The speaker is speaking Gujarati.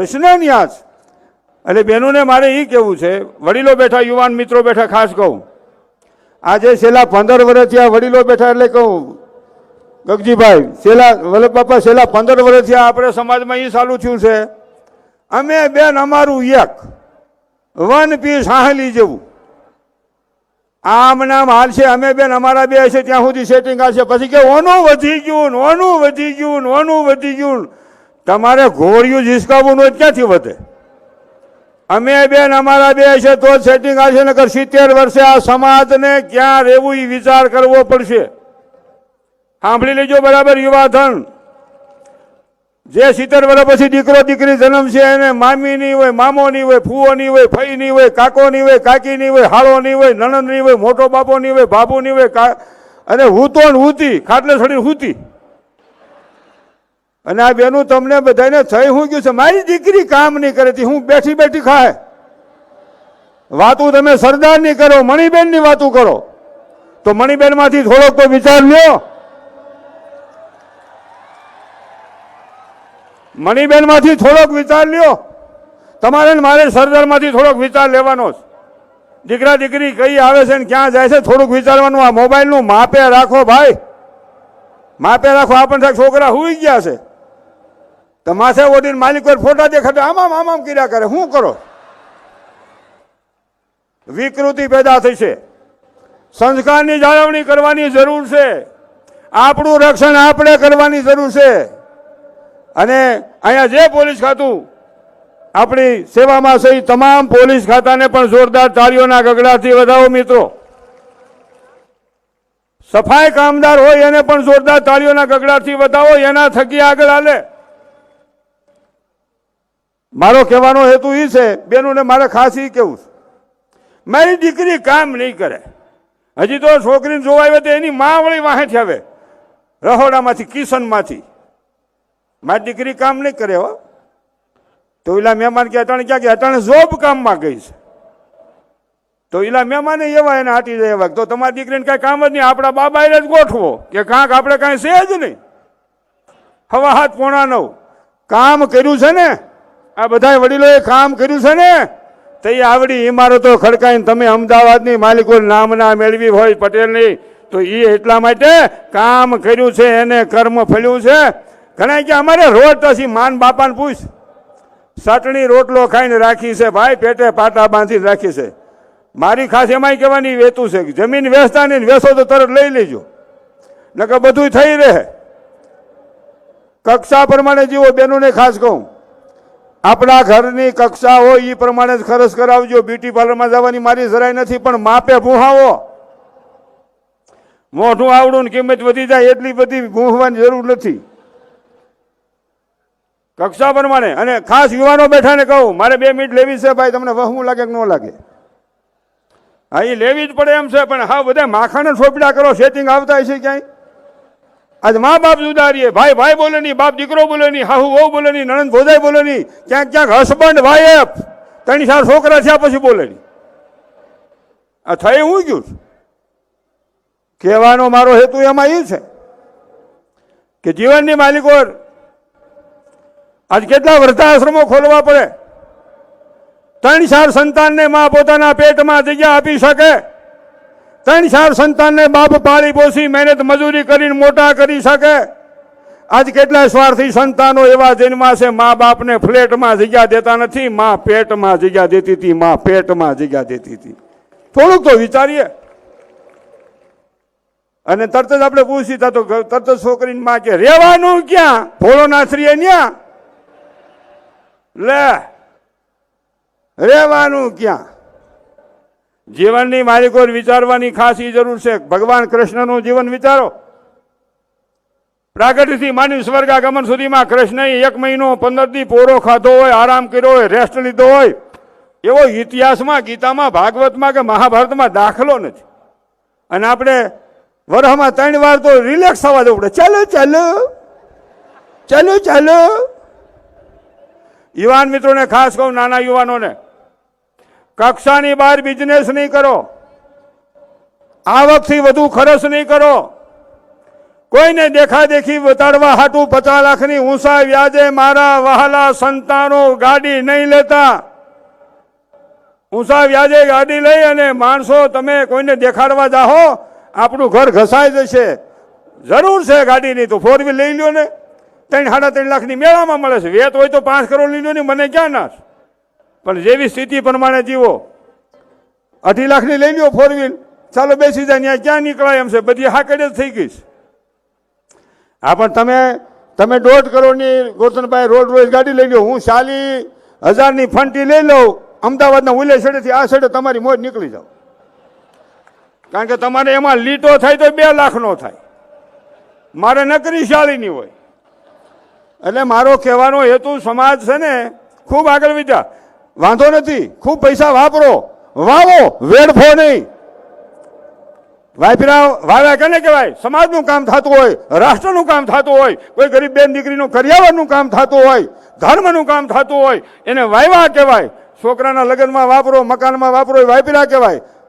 પ્રશ્ન ન્યાસ એટલે બહેનોને મારે એ કહેવું છે, વડીલો બેઠા, યુવાન મિત્રો બેઠા, ખાસ કહું. આજે છેલ્લા પંદર વર્ષથી આ વડીલો બેઠા એટલે કહું, ગગજીભાઈ, છેલ્લા, વલ્લભ બાપા, છેલ્લા પંદર વર્ષથી આપણે સમાજમાં એ ચાલુ થયું છે. અમે બેન અમારું એક, વન પીસ હાહલી જેવું. આમ નામ હાલ છે, અમે બેન અમારા બે છે, ત્યાં સુધી સેટિંગ હાલશે પછી કે ઓનું વધી ગયું ઓનું વધી ગયું ઓનું વધી ગયું. તમારે ઘોડિયું ઝીસકાવવું જ ક્યાંથી વધે અમે બેન અમારા બે છે તો સેટિંગ આવશે નકર સિત્તેર વર્ષે આ સમાજને ક્યાં રહેવું એ વિચાર કરવો પડશે સાંભળી લેજો બરાબર યુવા ધન જે સિત્તેર વર્ષ પછી દીકરો દીકરી જન્મ છે એને મામી નહીં હોય મામો નહીં હોય ફૂવો નહીં હોય ફઈ નહીં હોય કાકો નહીં હોય કાકી નહીં હોય હાળો નહીં હોય નણંદ નહીં હોય મોટો બાપો નહીં હોય બાબુ નહીં હોય અને હૂતો ને હુતી ખાટલે થોડી હૂતી અને આ બેનું તમને બધાને થઈ હું ગયું છે. મારી દીકરી કામ નહીં કરે હું બેઠી બેઠી ખાય. વાતું તમે સરદારની કરો, મણિબેનની વાતું કરો. તો મણિબેનમાંથી થોડોક તો વિચાર લ્યો. મણિબેનમાંથી થોડોક વિચાર લ્યો. તમારે મારે સરદારમાંથી થોડોક વિચાર લેવાનો છે. દીકરા દીકરી કઈ આવે છે ને ક્યાં જાય છે, થોડુંક વિચારવાનું. આ મોબાઈલનું માપે રાખો ભાઈ. માપે રાખો. આપણને છોકરા હુઈ ગયા છે. તો માથે ઓડીને માલિક ફોટા દેખાડે. આમામ આમામ કર્યા કરે. શું કરો? વિકૃતિ પેદા થઈ છે સંસ્કારની જાળવણી કરવાની જરૂર છે. આપણું રક્ષણ આપણે કરવાની જરૂર છે. અને અહીંયા જે પોલીસ ખાતું, આપણી સેવામાં સહી તમામ પોલીસ ખાતાને પણ જોરદાર તાળીઓના ગગડાથી વધાવો મિત્રો. સફાઈ કામદાર હોય એને પણ જોરદાર તાળીઓના ગગડાથી વધાવો, એના થકી આગળ હાલે. મારો કહેવાનો હેતુ એ છે, બેનોને મારે ખાસ એ કેવું છે. મારી દીકરી કામ નહીં કરે. હજી તો છોકરીને જોવા આવે તો એની મા વળી વાહેથી આવે. રહોડામાંથી, કિશનમાંથી. મારી દીકરી કામ નહીં કરે હો. તો એલા મહેમાન કે અટાણે ક્યાં કે અટાણે જોબ કામમાં ગઈ છે. તો એલા મહેમાને એવા એને હાટી જાય એવા તો તમારી દીકરીને કાંઈ કામ જ નહીં, આપણા બાબા એને જ ગોઠવો. કે કાંક આપણે કાંઈ છે જ નહીં. હવા હાથ પોણા નવ. કામ કર્યું છે ને આ બધા વડીલોએ કામ કર્યું છે ને? તે આવડી ઇમારતો ખડકાઈને તમે અમદાવાદની માલિકો નામ ના મેળવી હોય પટેલની, તો એ એટલા માટે કામ કર્યું છે, એને કર્મ ફળ્યું છે. ઘણા કે અમારે રોજ તો માન બાપાને પૂછ ચટણી રોટલો ખાઈને રાખી છે, ભાઈ પેટે પાટા બાંધીને રાખી છે. મારી ખાસ એમાંય કહેવાની વેતું છે કે જમીન વેચતા નહીં, વેચો તો તરત લઈ લેજો. નકર બધું થઈ રહે. કક્ષા પ્રમાણે જીવો, બેનોને ખાસ કહું આપણા ઘરની કક્ષા હોય એ પ્રમાણે જ ખર્ચ કરાવજો. બ્યુટી પાર્લરમાં જવાની મારી જરાય નથી, પણ માપે ભૂહાવો. મોઢું આવડું ને કિંમત વધી જાય એટલી બધી ભૂહવાની જરૂર નથી. કક્ષા પ્રમાણે. અને ખાસ યુવાનો બેઠાને કહું, મારે બે મિનિટ લેવી છે ભાઈ, તમને વહમું લાગે કે ન લાગે? હા એ લેવી જ પડે એમ છે, પણ હા, બધા માખાને છોપડા કરો, સેટિંગ આવતા હશે ક્યાંય? આજ મા બાપ જુદા રહીએ ભાઈ ભાઈ બોલે નહીં બાપ દીકરો બોલે નહીં હાહુ વહુ બોલે નહીં નણંદ ભોજાઈ બોલે નહીં ક્યાંક ક્યાંક હસબન્ડ, વાઈફ ત્રણ ચાર છોકરા થયા પછી બોલે નહીં આ થઈ હું ગયું. કહેવાનો મારો હેતુ એમાં એ છે કે જીવનની માલિકો આજ કેટલા વૃદ્ધાશ્રમો ખોલવા પડે. ત્રણ ચાર સંતાનને માં પોતાના પેટમાં જગ્યા આપી શકે. ત્રણ ચાર સંતાનને બાપ પાળી પોસી મહેનત મજૂરી કરીને મોટા કરી શકે. આજ કેટલા સ્વાર્થી સંતાનો એવા જન્મા છે, મા બાપને ફ્લેટમાં જગ્યા દેતા નથી, મા પેટમાં જગ્યા દેતી હતી, મા પેટમાં જગ્યા દેતી હતી. થોડુંક તો વિચારીએ. અને તરત જ આપણે પૂછી તા તરત જ છોકરીની માં કે, રેવાનું ક્યાં? ભોળો નાથરીએ ન્યા? લે, રેવાનું ક્યાં? જીવનની માલિકોર વિચારવાની ખાસ એ જરૂર છે. ભગવાન કૃષ્ણનું જીવન વિચારો. પ્રાગટ્યથી માનવી સ્વર્ગાગમન સુધીમાં કૃષ્ણએ એક મહિનો પંદર દી પોરો ખાધો હોય, આરામ કર્યો હોય રેસ્ટ લીધો હોય. એવો ઇતિહાસમાં, ગીતામાં, ભાગવતમાં કે મહાભારતમાં દાખલો નથી. અને આપણે વરહમાં ત્રણ વાર તો રિલેક્સ થવા જવું પડે. ચાલો ચાલો. ચાલો ચાલો. યુવાન મિત્રોને ખાસ કહું, નાના યુવાનોને. કક્ષાની બહાર બિઝનેસ નહીં કરો. આવકથી વધુ ખર્ચ નહીં કરો. કોઈને દેખા દેખી બતાડવા હાટું પચાસ લાખની ઊંચા વ્યાજે મારા વહાલા સંતાનો ગાડી નહીં લેતા. ઊંસા વ્યાજે ગાડી લઈ અને માણસો તમે કોઈને દેખાડવા જાહો, આપણું ઘર ઘસાઈ જશે. જરૂર છે ગાડીની તો ફોર વ્હીલ લઈ લ્યો ને. ત્રણ સાડા ત્રણ લાખની મેળામાં મળે છે. વેત હોય તો પાંચ કરોડ લઈ લો ને, મને ક્યાં ના છે? પણ જેવી સ્થિતિ પ્રમાણે જીવો, અઢી લાખની લઈ લ્યો ફોર વ્હીલ ચાલો બેસી જાય ત્યાં ક્યાં નીકળાય એમ છે, બધી હાકડ જ થઈ ગઈ હા, પણ તમે તમે દોઢ કરોડની ગોરધનભાઈ રોડ રોજ ગાડી લઈ લો હું ચાલી હજારની ફંટી લઈ લઉં, અમદાવાદના ઉલે છેડેથી આ છેડે તમારી મોજ નીકળી જાવ. કારણ કે તમારે એમાં લીટો થાય તો બે લાખનો થાય. મારે નકરી શાળીની હોય. એટલે મારો કહેવાનો હેતુ સમાજ છે ને, ખૂબ આગળ વિચાર વાંધો નથી. ખૂબ પૈસા વાપરો. વાવો, વેડફો નહીં. વાપરા વાવ્યા કેને કહેવાય? સમાજનું કામ થતું હોય, રાષ્ટ્રનું કામ થતું હોય, કોઈ ગરીબ બેન દીકરીનું કરિયાવરનું કામ થતું હોય, ધર્મનું કામ થતું હોય, એને વાવ્યા કહેવાય. છોકરાના લગ્નમાં વાપરો, મકાનમાં વાપરો, એ વાપરા કહેવાય.